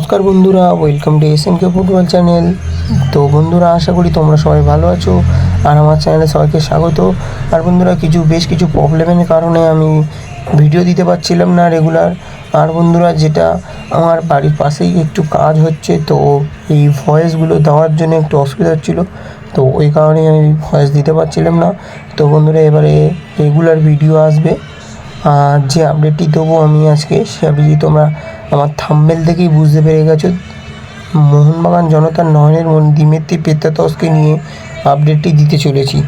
নমস্কার বন্ধুরা welcome to S K football channel তো বন্ধুরা, আশা করি তোমরা সবাই ভালো আছো, আর আমার চ্যানেলে সবাইকে স্বাগত। আর বন্ধুরা, কিছু, বেশ কিছু প্রবলেমের কারণে আমি ভিডিও দিতে পারছিলাম না রেগুলার আর বন্ধুরা, যেটা আমার বাড়ির পাশেই একটু কাজ হচ্ছে, তো এই ভয়েসগুলো দেওয়ার জন্য একটু অসুবিধা হচ্ছিল। তো ওই কারণেই আমি ভয়েস দিতে পারছিলাম না। তো বন্ধুরা, এবারে রেগুলার ভিডিও আসবে। যে আপডেটটি দেবো আমি আজকে, সে আপডেটটি তোমরা আমার থাম্বেল থেকেই বুঝতে পেরে গেছো। মোহনবাগান জনতার নয়নের মন দিমেত্রি পেত্তাতসকে নিয়ে আপডেটটি দিতে চলেছি।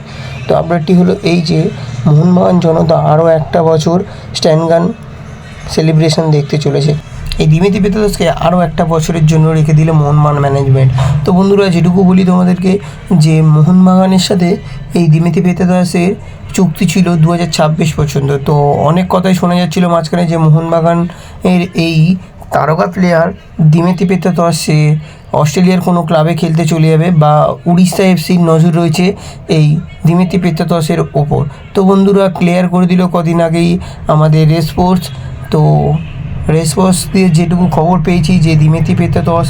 তো আপডেটটি হলো এই যে, মোহনবাগান জনতা আরও একটা বছর স্ট্যান্ডগান সেলিব্রেশন দেখতে চলেছে। এই দিমিতি পেতাদসকে আরও একটা বছরের জন্য রেখে দিল মোহনবাগান ম্যানেজমেন্ট তো বন্ধুরা, যেটুকু বলি তোমাদেরকে, যে মোহনবাগানের সাথে এই দিমিতি পেতাদাসের চুক্তি ছিল দু হাজার ছাব্বিশ পর্যন্ত। তো অনেক কথাই শোনা যাচ্ছিল মাঝখানে যে মোহনবাগান এর এই তারকা প্লেয়ার দিমেতি পেতাদস অস্ট্রেলিয়ার কোনো ক্লাবে খেলতে চলে যাবে বা উড়িষ্যা এফসির নজর রয়েছে এই দিমিত্রি পেত্তাতসের ওপর। তো বন্ধুরা ক্লিয়ার করে দিল কদিন আগেই আমাদের রেসপোর্টস তো রেসপন্স দিয়ে যেটুকু খবর পেয়েছি যে দিমেতি দশ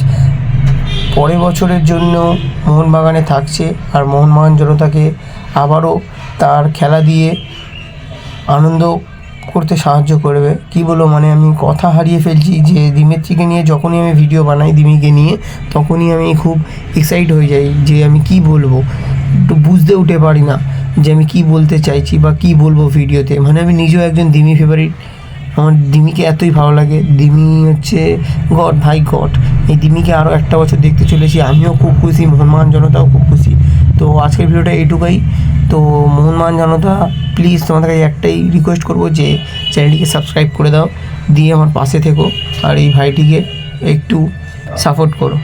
পরের বছরের জন্য মোহনবাগানে থাকছে আর মোহনবাগান জনতাকে আবারও তার খেলা দিয়ে আনন্দ করতে সাহায্য করবে। কি বলো? মানে আমি কথা হারিয়ে ফেলছি যে দিমেত্রিকে নিয়ে যখনই আমি ভিডিও বানাই দিমিকে নিয়ে, তখনই আমি খুব এক্সাইট হয়ে যাই যে আমি কি বলব? একটু বুঝতে উঠে পারি না যে আমি কি বলতে চাইছি বা কি বলব ভিডিওতে মানে আমি নিজেও একজন দিমি ফেভারিট আমার দিমিকে এতই ভালো লাগে। দিমি হচ্ছে গড, ভাই গড। এই দিমিকে আরও একটা বছর দেখতে চলেছি। আমিও খুব খুশি মোহনমান জনতাও খুব খুশি। তো আজকের ভিডিওটা এইটুকুই। তো মোহনমান জনতা প্লিজ তোমাদের কাছে একটাই রিকোয়েস্ট করব যে চ্যানেলটিকে সাবস্ক্রাইব করে দাও। দিয়ে আমার পাশে থেকো। আর এই ভাইটিকে একটু সাপোর্ট করো।